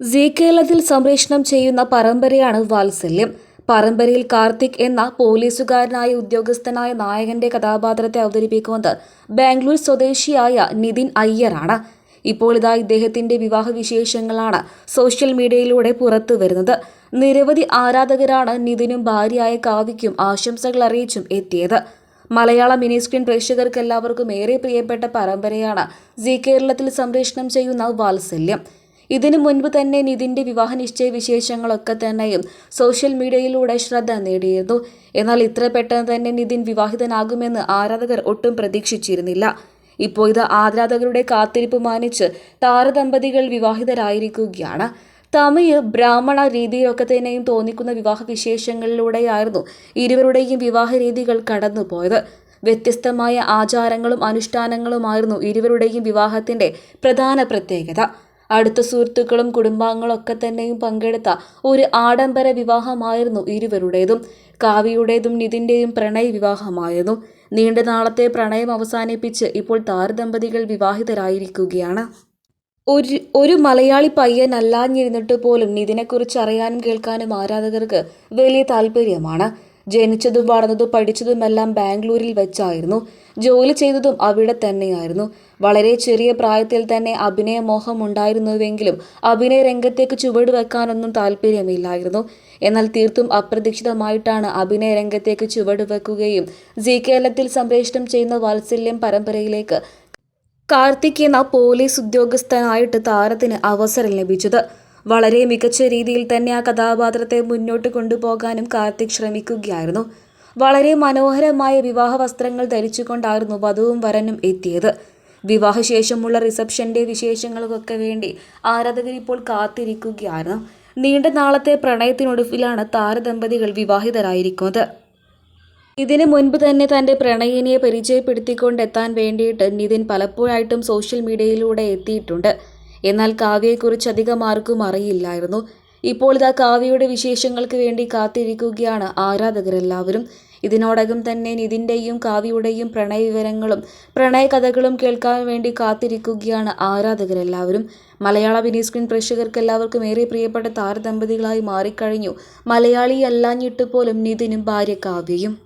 C കേരളത്തിൽ സംപ്രേഷണം ചെയ്യുന്ന പരമ്പരയാണ് വാത്സല്യം. പരമ്പരയിൽ കാർത്തിക് എന്ന പോലീസുകാരനായ ഉദ്യോഗസ്ഥനായ നായകന്റെ കഥാപാത്രത്തെ അവതരിപ്പിക്കുന്നത് ബാംഗ്ലൂർ സ്വദേശിയായ നിതിൻ അയ്യറാണ്. ഇപ്പോൾ ഇതാ ഇദ്ദേഹത്തിന്റെ വിവാഹ വിശേഷങ്ങളാണ് സോഷ്യൽ മീഡിയയിലൂടെ പുറത്തു വരുന്നത്. നിരവധി ആരാധകരാണ് നിതിനും ഭാര്യയായ കാവ്യയ്ക്കും ആശംസകൾ അറിയിച്ചും എത്തിയത്. മലയാള മിനി സ്ക്രീൻ പ്രേക്ഷകർക്ക് ഏറെ പ്രിയപ്പെട്ട പരമ്പരയാണ് സി കേരളത്തിൽ സംപ്രേഷണം ചെയ്യുന്ന വാത്സല്യം. ഇതിനു മുൻപ് തന്നെ നിതിന്റെ വിവാഹ നിശ്ചയ വിശേഷങ്ങളൊക്കെ തന്നെയും സോഷ്യൽ മീഡിയയിലൂടെ ശ്രദ്ധ നേടിയിരുന്നു. എന്നാൽ ഇത്ര പെട്ടെന്ന് തന്നെ നിതിൻ വിവാഹിതനാകുമെന്ന് ആരാധകർ ഒട്ടും പ്രതീക്ഷിച്ചിരുന്നില്ല. ഇപ്പോൾ ഇത് ആരാധകരുടെ കാത്തിരിപ്പ് മാനിച്ച് താരദമ്പതികൾ വിവാഹിതരായിരിക്കുകയാണ്. തമിഴ് ബ്രാഹ്മണ രീതിയിലൊക്കെ തന്നെയും തോന്നിക്കുന്ന വിവാഹ വിശേഷങ്ങളിലൂടെയായിരുന്നു ഇരുവരുടെയും വിവാഹ രീതികൾ കടന്നുപോയത്. വ്യത്യസ്തമായ ആചാരങ്ങളും അനുഷ്ഠാനങ്ങളുമായിരുന്നു ഇരുവരുടെയും വിവാഹത്തിന്റെ പ്രധാന പ്രത്യേകത. അടുത്ത സുഹൃത്തുക്കളും കുടുംബാംഗങ്ങളും ഒക്കെ തന്നെയും പങ്കെടുത്ത ഒരു ആഡംബര വിവാഹമായിരുന്നു ഇരുവരുടേതും. കാവ്യയുടേതും നിതിന്റെയും പ്രണയ വിവാഹമായിരുന്നു. നീണ്ട നാളത്തെ പ്രണയം അവസാനിപ്പിച്ച് ഇപ്പോൾ താരദമ്പതികൾ വിവാഹിതരായിരിക്കുകയാണ്. ഒരു ഒരു മലയാളി പയ്യൻ അല്ലാഞ്ഞിരുന്നിട്ട് പോലും നിതിനെക്കുറിച്ച് അറിയാനും കേൾക്കാനും ആരാധകർക്ക് വലിയ താല്പര്യമാണ്. ജനിച്ചതും വളർന്നതും പഠിച്ചതുമെല്ലാം ബാംഗ്ലൂരിൽ വെച്ചായിരുന്നു. ജോലി ചെയ്തതും അവിടെ തന്നെയായിരുന്നു. വളരെ ചെറിയ പ്രായത്തിൽ തന്നെ അഭിനയ മോഹം ഉണ്ടായിരുന്നുവെങ്കിലും അഭിനയ രംഗത്തേക്ക് ചുവട് വെക്കാനൊന്നും താല്പര്യമില്ലായിരുന്നു. എന്നാൽ തീർത്തും അപ്രതീക്ഷിതമായിട്ടാണ് അഭിനയ രംഗത്തേക്ക് ചുവട് വെക്കുകയും ജി കേരളത്തിൽ സംപ്രേഷണം ചെയ്യുന്ന വാത്സല്യം പരമ്പരയിലേക്ക് കാർത്തിക് എന്ന പോലീസ് ഉദ്യോഗസ്ഥനായിട്ട് താരത്തിന് അവസരം ലഭിച്ചത്. വളരെ മികച്ച രീതിയിൽ തന്നെ ആ കഥാപാത്രത്തെ മുന്നോട്ട് കൊണ്ടുപോകാനും കാർത്തിക് ശ്രമിക്കുകയായിരുന്നു. വളരെ മനോഹരമായ വിവാഹ വസ്ത്രങ്ങൾ ധരിച്ചുകൊണ്ടായിരുന്നു വധുവും വരനും എത്തിയത്. വിവാഹശേഷമുള്ള റിസപ്ഷന്റെ വിശേഷങ്ങൾക്കൊക്കെ വേണ്ടി ആരാധകർ ഇപ്പോൾ കാത്തിരിക്കുകയായിരുന്നു. നീണ്ട നാളത്തെ പ്രണയത്തിനൊടുവിലാണ് താരദമ്പതികൾ വിവാഹിതരായിരിക്കുന്നത്. ഇതിനു മുൻപ് തന്നെ തന്റെ പ്രണയിനിയെ പരിചയപ്പെടുത്തിക്കൊണ്ടെത്താൻ വേണ്ടിയിട്ട് നിതിൻ പലപ്പോഴായിട്ടും സോഷ്യൽ മീഡിയയിലൂടെ എത്തിയിട്ടുണ്ട്. എന്നാൽ കാവ്യയെക്കുറിച്ച് അധികം ആർക്കും അറിയില്ലായിരുന്നു. ഇപ്പോൾ ഇതാ കാവ്യയുടെ വിശേഷങ്ങൾക്ക് വേണ്ടി കാത്തിരിക്കുകയാണ് ആരാധകരെല്ലാവരും. ഇതിനോടകം തന്നെ നിതിന്റെയും കാവ്യയുടെയും പ്രണയ വിവരങ്ങളും പ്രണയകഥകളും കേൾക്കാൻ വേണ്ടി കാത്തിരിക്കുകയാണ് ആരാധകരെല്ലാവരും. മലയാള വിനീസ്ക്രീൻ പ്രേക്ഷകർക്ക് എല്ലാവർക്കും ഏറെ പ്രിയപ്പെട്ട താരദമ്പതികളായി മാറിക്കഴിഞ്ഞു. മലയാളി അല്ലാഞ്ഞിട്ട് പോലും നിതിനും ഭാര്യ കാവ്യയും.